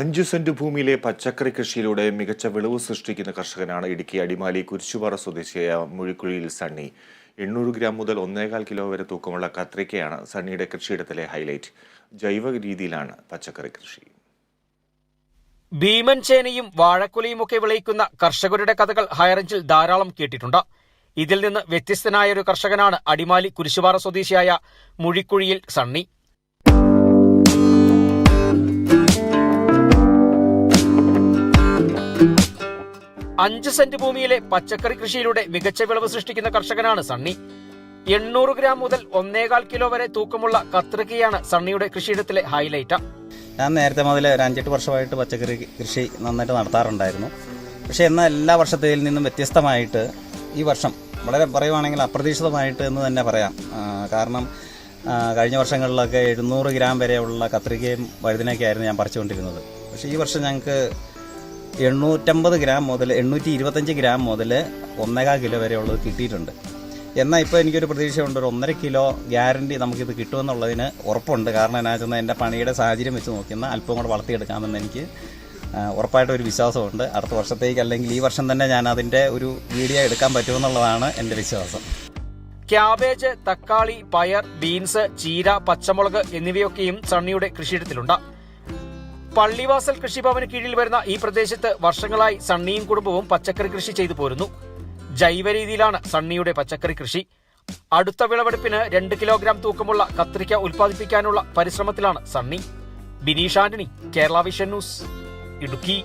അഞ്ചു saint ഭൂമിയിലെ പച്ചക്കറി കൃഷിയിലൂടെ മികച്ച വിളവ് സൃഷ്ടിക്കുന്ന കർഷകനാണ് ഇടുക്കി അടിമാലി കുരിശുപാറ സ്വദേശിയായ മുഴിക്കുഴിയിൽ സണ്ണി. എണ്ണൂറ് ഗ്രാം മുതൽ ഒന്നേകാൽ കിലോ വരെ തൂക്കമുള്ള കത്രിക്കയാണ് സണ്ണിയുടെ കൃഷിയിടത്തിലെ ഹൈലൈറ്റ്. ജൈവ രീതിയിലാണ് പച്ചക്കറി കൃഷി. ഭീമൻ ചേനയും വാഴക്കുലയുമൊക്കെ വിളയിക്കുന്ന കർഷകരുടെ കഥകൾ ഹൈറേഞ്ചിൽ ധാരാളം കേട്ടിട്ടുണ്ട്. ഇതിൽ നിന്ന് വ്യത്യസ്തനായ ഒരു കർഷകനാണ് അടിമാലി കുരിശുപാറ സ്വദേശിയായ മുഴിക്കുഴിയിൽ സണ്ണി. അഞ്ച് സെന്റ് ഭൂമിയിലെ പച്ചക്കറി കൃഷിയിലൂടെ മികച്ച വിളവ് സൃഷ്ടിക്കുന്ന കർഷകനാണ് സണ്ണി. എണ്ണൂറ് ഗ്രാം മുതൽ ഒന്നേകാൽ കിലോ വരെ തൂക്കമുള്ള കത്രികയാണ് സണ്ണിയുടെ കൃഷിയിടത്തിലെ ഹൈലൈറ്റ് ഞാൻ നേരത്തെ മുതൽ ഒരു അഞ്ചെട്ട് വർഷമായിട്ട് പച്ചക്കറി കൃഷി നന്നായിട്ട് നടത്താറുണ്ടായിരുന്നു. പക്ഷേ എന്നാൽ എല്ലാ വർഷത്തിൽ നിന്നും വ്യത്യസ്തമായിട്ട് ഈ വർഷം വളരെ പറയുവാണെങ്കിൽ അപ്രതീക്ഷിതമായിട്ട് എന്ന് തന്നെ പറയാം. കാരണം കഴിഞ്ഞ വർഷങ്ങളിലൊക്കെ എഴുന്നൂറ് ഗ്രാം വരെയുള്ള കത്രികയും വഴുതിനൊക്കെ ആയിരുന്നു ഞാൻ പറിച്ചുകൊണ്ടിരുന്നത്. പക്ഷേ ഈ വർഷം ഞങ്ങൾക്ക് എണ്ണൂറ്റമ്പത് ഗ്രാം മുതൽ എണ്ണൂറ്റി ഇരുപത്തഞ്ച് ഗ്രാം മുതൽ ഒന്നേകാൽ കിലോ വരെയുള്ളത് കിട്ടിയിട്ടുണ്ട്. എന്നാൽ ഇപ്പോൾ എനിക്കൊരു പ്രതീക്ഷയുണ്ട്. ഒരു ഒന്നര കിലോ ഗ്യാരണ്ടി നമുക്കിത് കിട്ടുമെന്നുള്ളതിന് ഉറപ്പുണ്ട്. കാരണം എന്നാ വെച്ചാൽ എന്റെ പണിയുടെ സാഹചര്യം വെച്ച് നോക്കുന്ന അല്പം കൂടെ വളർത്തിയെടുക്കാമെന്ന് എനിക്ക് ഉറപ്പായിട്ട് ഒരു വിശ്വാസമുണ്ട്. അടുത്ത വർഷത്തേക്ക് അല്ലെങ്കിൽ ഈ വർഷം തന്നെ ഞാൻ അതിന്റെ ഒരു വീഡിയോ എടുക്കാൻ പറ്റുമെന്നുള്ളതാണ് എന്റെ വിശ്വാസം. ക്യാബേജ് തക്കാളി പയർ ബീൻസ് ചീര പച്ചമുളക് എന്നിവയൊക്കെയും സണ്ണിയുടെ കൃഷിയിടത്തിലുണ്ട്. പള്ളിവാസൽ കൃഷിഭവന് കീഴിൽ വരുന്ന ഈ പ്രദേശത്ത് വർഷങ്ങളായി സണ്ണിയും കുടുംബവും പച്ചക്കറി കൃഷി ചെയ്തു പോരുന്നു. ജൈവ രീതിയിലാണ് സണ്ണിയുടെ പച്ചക്കറി കൃഷി. അടുത്ത വിളവെടുപ്പിന് രണ്ട് കിലോഗ്രാം തൂക്കമുള്ള കത്രിക്ക ഉൽപ്പാദിപ്പിക്കാനുള്ള പരിശ്രമത്തിലാണ് Sunny. Bineesh Antony Kerala vision news Idukki.